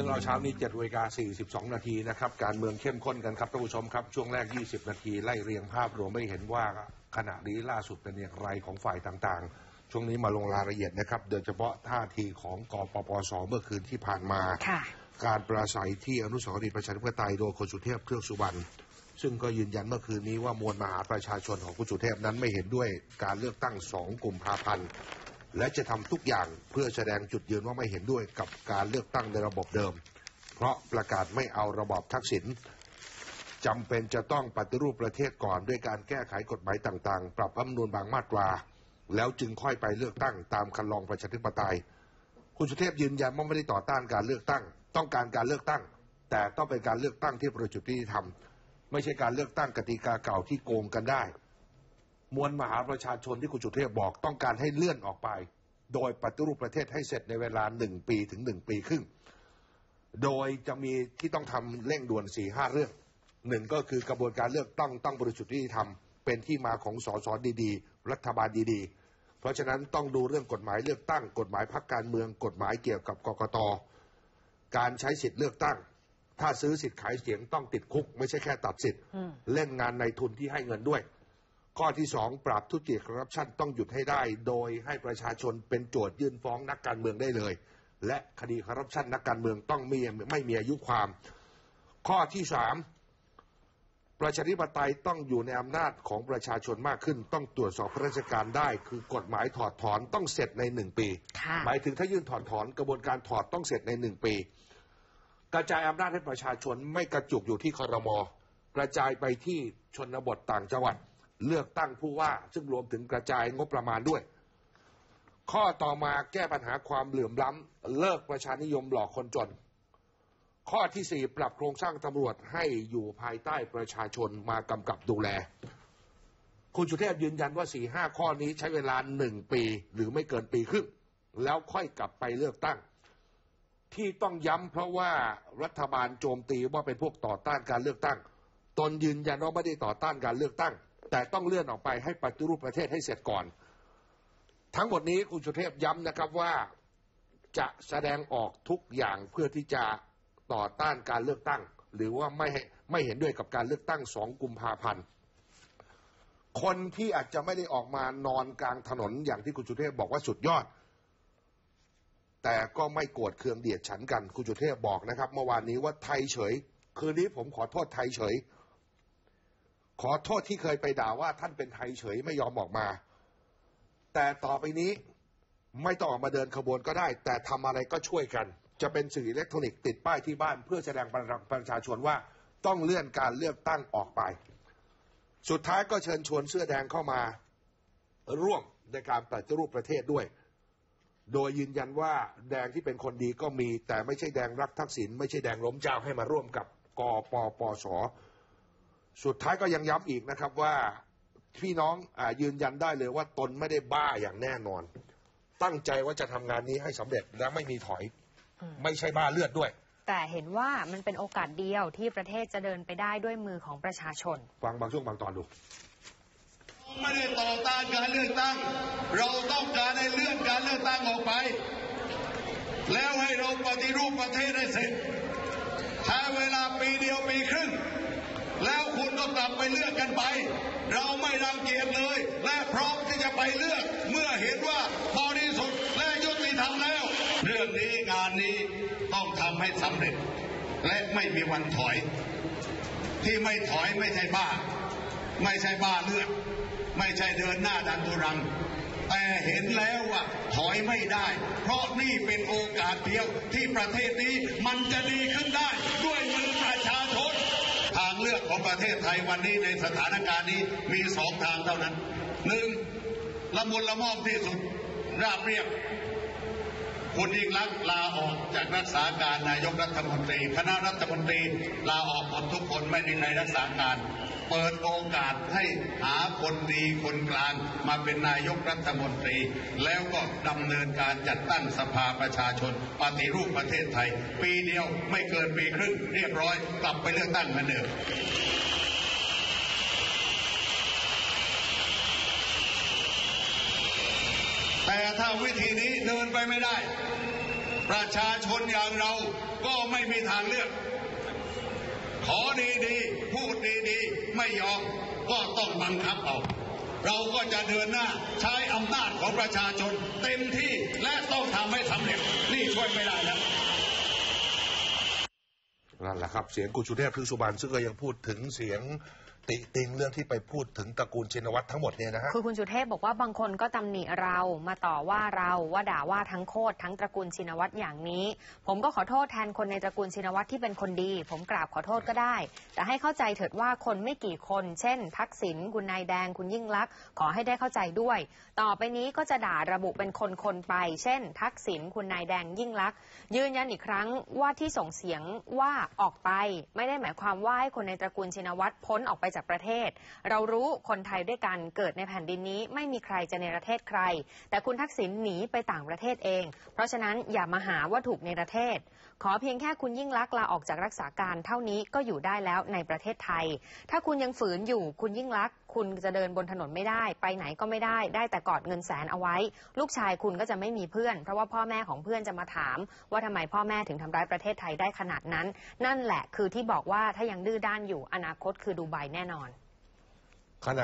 รื่องเราเช้านี้7นาฬิกา42 นาทีนะครับ การเมืองเข้มข้นกันครับท่านผู้ชมครับ ช่วงแรก 20 นาที ไล่เรียงภาพรวมไม่เห็นว่าขณะนี้ล่าสุดเป็นอย่างไรของฝ่ายต่างๆ ช่วงนี้มาลงรายละเอียดนะครับ โดยเฉพาะท่าทีของกปปสเมื่อคืนที่ผ่านมาค่ะการปราศัยที่อนุสาวรีย์ประชาธิปไตยโดยคุณสุเทพเครื่องสุวรรณซึ่งก็ยืนยันเมื่อคืนนี้ว่ามวลมหาประชาชนของคุณสุเทพนั้นไม่เห็นด้วยการเลือกตั้งสองกลุ่มพาพันธ์ และจะทำทุกอย่างเพื่อแสดงจุดยืนว่าไม่เห็นด้วยกับการเลือกตั้งในระบบเดิม เพราะประกาศไม่เอาระบอบทักษิณจำเป็นจะต้องปฏิรูปประเทศก่อนด้วยการแก้ไขกฎหมายต่างๆ ปรับรัฐธรรมนูญบางมาตรา แล้วจึงค่อยไปเลือกตั้งตามคันลองประชาธิปไตย คุณสุเทพยืนยันว่าไม่ได้ต่อต้านการเลือกตั้ง ต้องการการเลือกตั้ง แต่ต้องเป็นการเลือกตั้งที่ประจุที่ทำไม่ใช่การเลือกตั้งกติกาเก่าที่โกงกันได้ มวลมหาประชาชนที่คุณสุเทพบอกต้องการให้เลื่อนออกไป โดยปฏิรูปประเทศให้เสร็จในเวลาหนึ่งปีถึงหนึ่งปีครึ่ง โดยจะมีที่ต้องทำเร่งด่วนสี่ห้าเรื่องหนึ่งก็คือกระบวนการเลือกตั้งต้องบริสุทธิ์ที่ทำเป็นที่มาของสสดีๆ รัฐบาลดีๆ เพราะฉะนั้นต้องดูเรื่องกฎหมายเลือกตั้ง กฎหมายพักการเมือง กฎหมายเกี่ยวกับกกตการใช้สิทธิ์เลือกตั้ง ถ้าซื้อสิทธิ์ขายเสียงต้องติดคุก ไม่ใช่แค่ตัดสิทธิ์อืมเล่นงานในทุนที่ให้เงินด้วย ข้อที่สองปราบทุจริตคอร์รัปชันต้องหยุดให้ได้ โดยให้ประชาชนเป็นโจทยื่นฟ้องนักการเมืองได้เลย และคดีคอร์รัปชันนักการเมืองต้องมีไม่มีอายุความ ข้อที่สามประชาธิปไตยต้องอยู่ในอำนาจของประชาชนมากขึ้น ต้องตรวจสอบข้าราชการได้ คือกฎหมายถอดถอนต้องเสร็จในหนึ่งปีค่ะหมายถึงถ้ายื่นถอดถอนกระบวนการถอดต้องเสร็จในหนึ่งปี กระจายอำนาจให้ประชาชนไม่กระจุกอยู่ที่คอรมอกระจายไปที่ชนบทต่างจังหวัด เลือกตั้งผู้ว่า ซึ่งรวมถึงกระจายงบประมาณด้วย ข้อต่อมาแก้ปัญหาความเหลื่อมล้ำเลิกประชานิยมหลอกคนจน ข้อที่สี่ปรับโครงสร้างตำรวจให้อยู่ภายใต้ประชาชนมากำกับดูแล คุณสุเทพยืนยันว่าสี่ห้าข้อนี้ใช้เวลาหนึ่งปีหรือไม่เกินปีครึ่งแล้วค่อยกลับไปเลือกตั้ง ที่ต้องย้ำเพราะว่ารัฐบาลโจมตีว่าเป็นพวกต่อต้านการเลือกตั้ง ตนยืนยันว่าไม่ได้ต่อต้านการเลือกตั้ง แต่ต้องเลื่อนออกไปให้ปฏิรูปประเทศให้เสร็จก่อน ทั้งหมดนี้คุณสุเทพย้ำนะครับว่าจะแสดงออกทุกอย่างเพื่อที่จะต่อต้านการเลือกตั้ง หรือว่าไม่ให้ไม่เห็นด้วยกับการเลือกตั้งสองกุมภาพันธ์คนที่อาจจะไม่ได้ออกมานอนกลางถนนอย่างที่คุณสุเทพบอกว่าสุดยอด แต่ก็ไม่โกรธเคืองเดียดฉันกัน คุณสุเทพบอกนะครับ เมื่อวานนี้ว่าไทยเฉย คืนนี้ผมขอโทษไทยเฉย ขอโทษที่เคยไปด่าว่าท่านเป็นไทยเฉยไม่ยอมออกมา แต่ต่อไปนี้ไม่ต้องออกมาเดินขบวนก็ได้ แต่ทำอะไรก็ช่วยกัน จะเป็นสื่ออิเล็กทรอนิกส์ติดป้ายที่บ้าน เพื่อแสดงประชาชนว่าต้องเลื่อนการเลือกตั้งออกไป สุดท้ายก็เชิญชวนเสื้อแดงเข้ามาร่วมในการปฏิรูปประเทศด้วย โดยยืนยันว่าแดงที่เป็นคนดีก็มี แต่ไม่ใช่แดงรักทักษิณไม่ใช่แดงล้มเจ้าให้มาร่วมกับกปปส สุดท้ายก็ยังย้ำอีกนะครับว่าพี่น้องอายืนยันได้เลยว่าตนไม่ได้บ้าอย่างแน่นอน ตั้งใจว่าจะทำงานนี้ให้สำเร็จและไม่มีถอยอืมไม่ใช่บ้าเลือดด้วย แต่เห็นว่ามันเป็นโอกาสเดียวที่ประเทศจะเดินไปได้ด้วยมือของประชาชนฟังบางช่วงบางตอนดูไม่ได้ต่อต้านการเลือกตั้ง เราต้องการให้เลื่อนการเลือกตั้งออกไป แล้วให้เราปฏิรูปประเทศให้เสร็จใช้เวลาปีเดียวปีครึ่งแล้วคุณ ก็กลับไปเลือกกันไป เราไม่รังเกียจเลย และพร้อมที่จะไปเลือกเมื่อเห็นว่าบริสุทธิ์และยุติธรรมแล้ว เรื่องนี้งานนี้ต้องทำให้สำเร็จ และไม่มีวันถอย ที่ไม่ถอยไม่ใช่บ้า ไม่ใช่บ้าเลือดไม่ใช่เดินหน้าดันทุรังแต่เห็นแล้วว่าถอยไม่ได้ เพราะนี่เป็นโอกาสเดียวที่ประเทศนี้มันจะดีขึ้นได้ด้วยมือ ลือกของประเทศไทยวันนี้ในสถานการณ์นี้มีสองทางเท่านั้นหนึ่งละมุนละม่อมที่สุดราบเรียบคุณยิ่งรักลาออกจากรักษาการนายกรัฐมนตรี คณะรัฐมนตรีลาออกหมดทุกคนไม่มีใครรักษาการ เปิดโอกาสให้หาคนดีคนกลางมาเป็นนายกรัฐมนตรี แล้วก็ดำเนินการจัดตั้งสภาประชาชนปฏิรูปประเทศไทย ปีเดียวไม่เกินปีครึ่งเรียบร้อย กลับไปเลือกตั้งเหมือนเดิมแต่ถ้าวิธีนี้เดินไปไม่ได้ ประชาชนอย่างเราก็ไม่มีทางเลือก ขอดีๆ พูดดีๆ ไม่ยอมก็ต้องบังคับเอา เราก็จะเดินหน้าใช้อำนาจของประชาชน เต็มที่และต้องทำให้สำเร็จ นี่ช่วยไม่ได้แล้วนั่นแหละครับ เสียงกุชุเทพพฤกสุบานซึ่งก็ยังพูดถึงเสียง ติติงเรื่องที่ไปพูดถึงตระกูลชินวัตรทั้งหมดเนี่ยนะฮะคือคุณสุเทพบอกว่าบางคนก็ตำหนิเรามาต่อว่าเราว่าด่าว่าทั้งโคตรทั้งตระกูลชินวัตรอย่างนี้ ผมก็ขอโทษแทนคนในตระกูลชินวัตรที่เป็นคนดี ผมกราบขอโทษก็ได้ แต่ให้เข้าใจเถิดว่าคนไม่กี่คน เช่น ทักษิณคุณนายแดงคุณยิ่งลักษณ์ขอให้ได้เข้าใจด้วย ต่อไปนี้ก็จะด่าระบุเป็นคนคนไป เช่น ทักษิณคุณนายแดงยิ่งลักษณ์ยืนยันอีกครั้งว่าที่ส่งเสียงว่าออกไป ไม่ได้หมายความว่าให้คนในตระกูลชินวัตรพ้นออกไปจากประเทศ เรารู้คนไทยด้วยกันเกิดในแผ่นดินนี้ ไม่มีใครจะในประเทศใคร แต่คุณทักษิณหนีไปต่างประเทศเอง เพราะฉะนั้นอย่ามาหาว่าถูกในประเทศ ขอเพียงแค่คุณยิ่งลักษณ์ลาออกจากรักษาการเท่านี้ก็อยู่ได้แล้วในประเทศไทย ถ้าคุณยังฝืนอยู่คุณยิ่งลักษณ์ คุณจะเดินบนถนนไม่ได้ ไปไหนก็ไม่ได้ ได้แต่กอดเงินแสนเอาไว้ ลูกชายคุณก็จะไม่มีเพื่อน เพราะว่าพ่อแม่ของเพื่อนจะมาถาม ว่าทำไมพ่อแม่ถึงทำร้ายประเทศไทยได้ขนาดนั้น นั่นแหละคือที่บอกว่าถ้ายังดื้อด้านอยู่อนาคตคือดูไบแน่นอน